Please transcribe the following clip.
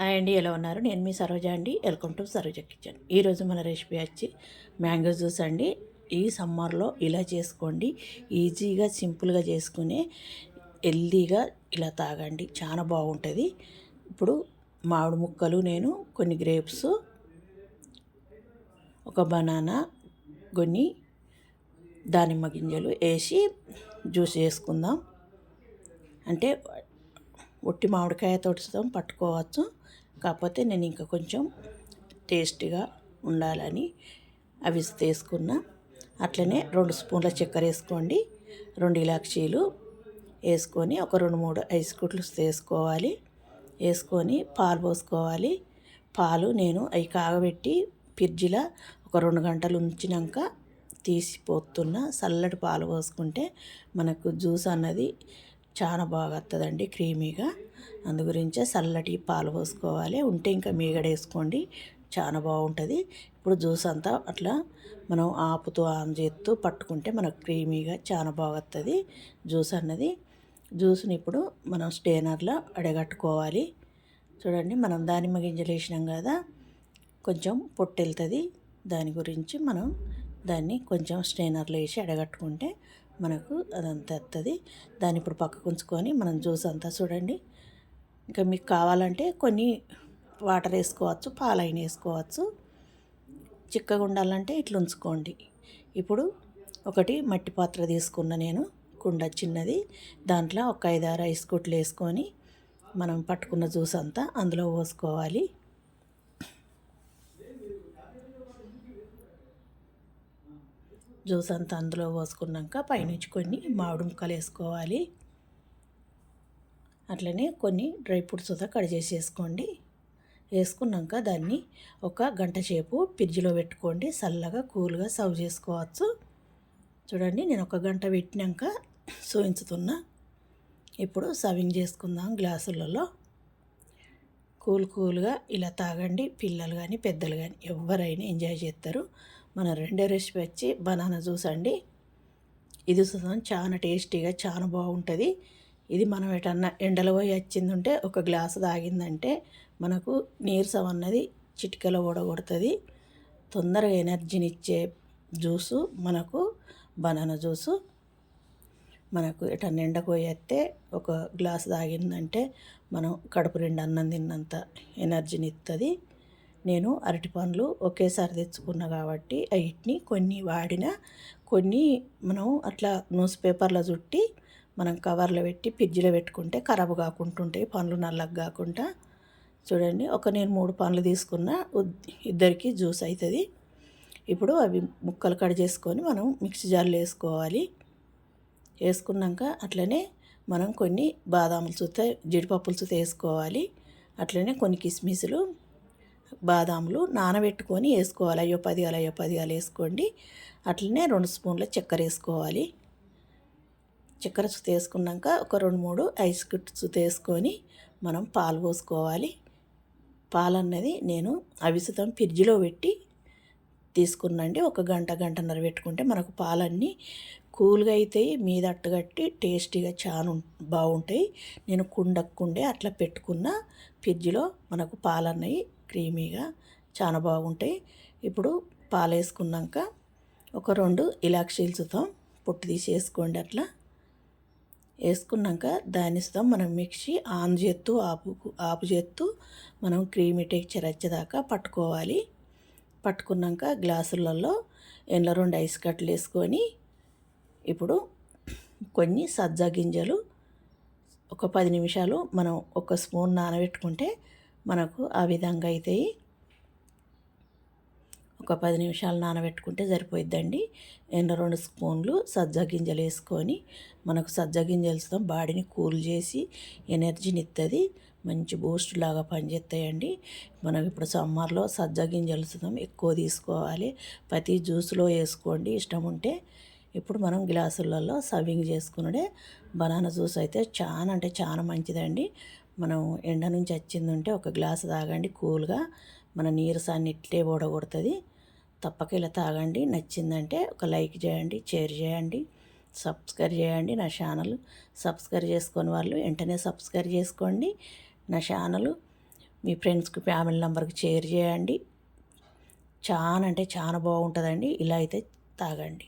Hi అండి ఎలా ఉన్నారు? నేను మీ సరోజ అండి. Welcome to Saroja kitchen. ఈరోజు మన రెసిపీ వచ్చి మ్యాంగో జ్యూస్ అండి. ఈ సమ్మర్లో ఇలా చేసుకోండి. ఈజీగా సింపుల్గా చేసుకునే హెల్దీగా ఇలా తాగండి. చాలా బాగుంటుంది. ఇప్పుడు మామిడి ముక్కలు నేను కొన్ని గ్రేప్స్ ఒక బనానా కొన్ని దానిమ్మ గింజలు వేసి జ్యూస్ చేసుకుందాం. అంటే ఒట్టి మామిడికాయతో పట్టుకోవచ్చు. కాకపోతే నేను ఇంకా కొంచెం టేస్టీగా ఉండాలని అవి తీసుకున్నా. అట్లనే రెండు స్పూన్ల చక్కెర వేసుకోండి. రెండు ఇలాచీలు వేసుకొని ఒక రెండు మూడు ఐస్ కుట్లు వేసుకోవాలి. వేసుకొని పాలు పోసుకోవాలి. పాలు నేను అవి కాగబెట్టి ఫ్రిడ్జ్లో ఒక రెండు గంటలు ఉంచినాక తీసిపోతున్న. చల్లటి పాలు పోసుకుంటే మనకు జ్యూస్ అన్నది చాలా బాగా వస్తుందండి క్రీమీగా. అందు గురించే చల్లటి పాలు పోసుకోవాలి. ఉంటే ఇంకా మీగడ వేసుకోండి చాలా బాగుంటుంది. ఇప్పుడు జ్యూస్ అంతా అట్లా మనం ఆపుతూ ఆన్ చేస్తూ పట్టుకుంటే మనకు క్రీమీగా చాలా బాగా వస్తుంది జ్యూస్ అన్నది. జ్యూస్ని ఇప్పుడు మనం స్టేనర్లో అడగట్టుకోవాలి. చూడండి మనం దానిమ్మ గింజలు వేసినాం కదా కొంచెం పొట్టు వెళ్తుంది దాని గురించి మనం దాన్ని కొంచెం స్టేనర్లో వేసి అడగట్టుకుంటే మనకు అదంతా వస్తుంది దాన్ని ఇప్పుడు పక్కకు ఉంచుకొని మనం జ్యూస్ అంతా చూడండి. ఇంకా మీకు కావాలంటే కొన్ని వాటర్ వేసుకోవచ్చు పాలైన వేసుకోవచ్చు. చిక్కగా ఉండాలంటే ఇట్లా ఉంచుకోండి. ఇప్పుడు ఒకటి మట్టి పాత్ర తీసుకున్న నేను కుండ చిన్నది. దాంట్లో ఒక ఐదారు ఐస్ కుట్లు వేసుకొని మనం పట్టుకున్న జ్యూస్ అంతా అందులో పోసుకోవాలి. జ్యూస్ అంతా అందులో పోసుకున్నాక పైనుంచి కొన్ని మామిడి ముక్కలు వేసుకోవాలి. అట్లనే కొన్ని డ్రై ఫ్రూట్స్ కూడా కట్ చేసి వేసుకోండి వేసుకున్నాక దాన్ని ఒక గంట సేపు ఫ్రిడ్జ్లో పెట్టుకోండి. చల్లగా కూల్గా సర్వ్ చేసుకోవచ్చు. చూడండి నేను ఒక గంట పెట్టినాక సూయించుతున్నా. ఇప్పుడు సర్వింగ్ చేసుకుందాం గ్లాసులలో. కూల్ కూల్గా ఇలా తాగండి. పిల్లలు కానీ పెద్దలు కానీ ఎవరైనా ఎంజాయ్ చేస్తారు. మన రెండో రెసిపీ వచ్చి బనానా జ్యూస్ అండి. ఇది చూసాం చాలా టేస్టీగా చాలా బాగుంటుంది. ఇది మనం ఎటన్నా ఎండలో పోయి వచ్చిందంటే ఒక గ్లాసు తాగిందంటే మనకు నీరసం అన్నది చిటికలో ఓడగొడుతుంది తొందరగా ఎనర్జీని ఇచ్చే జ్యూసు మనకు బనానా జ్యూసు. మనకు ఎటన్నా ఎండకు పోయేస్తే ఒక గ్లాస్ తాగిందంటే మనం కడుపు రెండు అన్నం తిన్నంత ఎనర్జీని ఇస్తుంది నేను అరటి పండ్లు ఒకేసారి తెచ్చుకున్నా కాబట్టి వీటిని కొన్ని వాడిన కొన్ని మనం అట్లా న్యూస్ పేపర్లో చుట్టి మనం కవర్లో పెట్టి ఫ్రిడ్జ్లో పెట్టుకుంటే ఖరాబ్ కాకుండా ఉంటాయి పండ్లు నల్లగా కాకుండా. చూడండి ఒక నేను మూడు పండ్లు తీసుకున్న ఇద్దరికి జ్యూస్ అవుతుంది ఇప్పుడు అవి ముక్కలు కట్ చేసుకొని మనం మిక్సీ జార్లో వేసుకోవాలి. వేసుకున్నాక అట్లనే మనం కొన్ని బాదాములు చూస్తే జీడిపప్పులు చూస్తే వేసుకోవాలి. అట్లనే కొన్ని కిస్మిస్లు బాదాములు నానబెట్టుకొని వేసుకోవాలి. అయ్యో పదిగాలు అయ్యో పదిగాలు వేసుకోండి. అట్లనే రెండు స్పూన్ల చక్కెర వేసుకోవాలి. చక్కెర చుత వేసుకున్నాక ఒక రెండు మూడు ఐస్ క్యూబ్స్ వేసుకొని మనం పాలు పోసుకోవాలి. పాలు అన్నది నేను అవిసతం ఫ్రిడ్జ్లో పెట్టి తీసుకున్నండి ఒక గంట గంటన్నర పెట్టుకుంటే మనకు పాలన్నీ కూల్గా అవుతాయి మీద అట్టుగట్టి టేస్టీగా చాలా బాగుంటాయి. నేను కుండక్కుండే అట్లా పెట్టుకున్న ఫ్రిడ్జ్లో మనకు పాలన్నవి క్రీమీగా చాలా బాగుంటాయి. ఇప్పుడు పాలు వేసుకున్నాక ఒక రెండు ఇలాక్షీలు పొట్టు తీసి వేసుకోండి అట్లా. వేసుకున్నాక దాని ఇస్తాం మనం మిక్సీ ఆన్ చేస్తూ ఆపు ఆపు చేస్తూ మనం క్రీమీ టెక్చర్ వచ్చేదాకా పట్టుకోవాలి. పట్టుకున్నాక గ్లాసులలో ఎండ్ల రెండు ఐస్ కట్టలు వేసుకొని ఇప్పుడు కొన్ని సజ్జ గింజలు ఒక పది నిమిషాలు మనం ఒక స్పూన్ నానబెట్టుకుంటే మనకు ఆ విధంగా అవుతాయి ఒక పది నిమిషాలు నానబెట్టుకుంటే సరిపోయిద్దండి. ఎండ రెండు స్పూన్లు సజ్జ గింజలు వేసుకొని మనకు సజ్జ గింజలతో బాడీని కూల్ చేసి ఎనర్జీని ఇస్తుంది మంచి బూస్ట్ లాగా పనిచేస్తాయండి. మనం ఇప్పుడు సమ్మర్లో సజ్జ గింజలు ఎక్కువ తీసుకోవాలి. ప్రతి జ్యూస్లో వేసుకోండి ఇష్టం ఉంటే. ఇప్పుడు మనం గ్లాసులలో సర్వింగ్ చేసుకున్నడే బనానా జ్యూస్ అయితే చాలా అంటే చాలా మంచిదండి. మనం ఎండ నుంచి వచ్చింది ఉంటే ఒక గ్లాసు తాగండి కూల్గా. మన నీరసాన్ని ఇట్లే ఓడగొడుతుంది తప్పక ఇలా తాగండి. నచ్చిందంటే ఒక లైక్ చేయండి షేర్ చేయండి సబ్స్క్రైబ్ చేయండి నా ఛానల్. సబ్స్క్రైబ్ చేసుకొని వాళ్ళు వెంటనే సబ్స్క్రైబ్ చేసుకోండి నా ఛానల్. మీ ఫ్రెండ్స్కి ఫ్యామిలీ నెంబర్కి షేర్ చేయండి. చాలా అంటే చాలా బాగుంటుందండి. ఇలా అయితే తాగండి.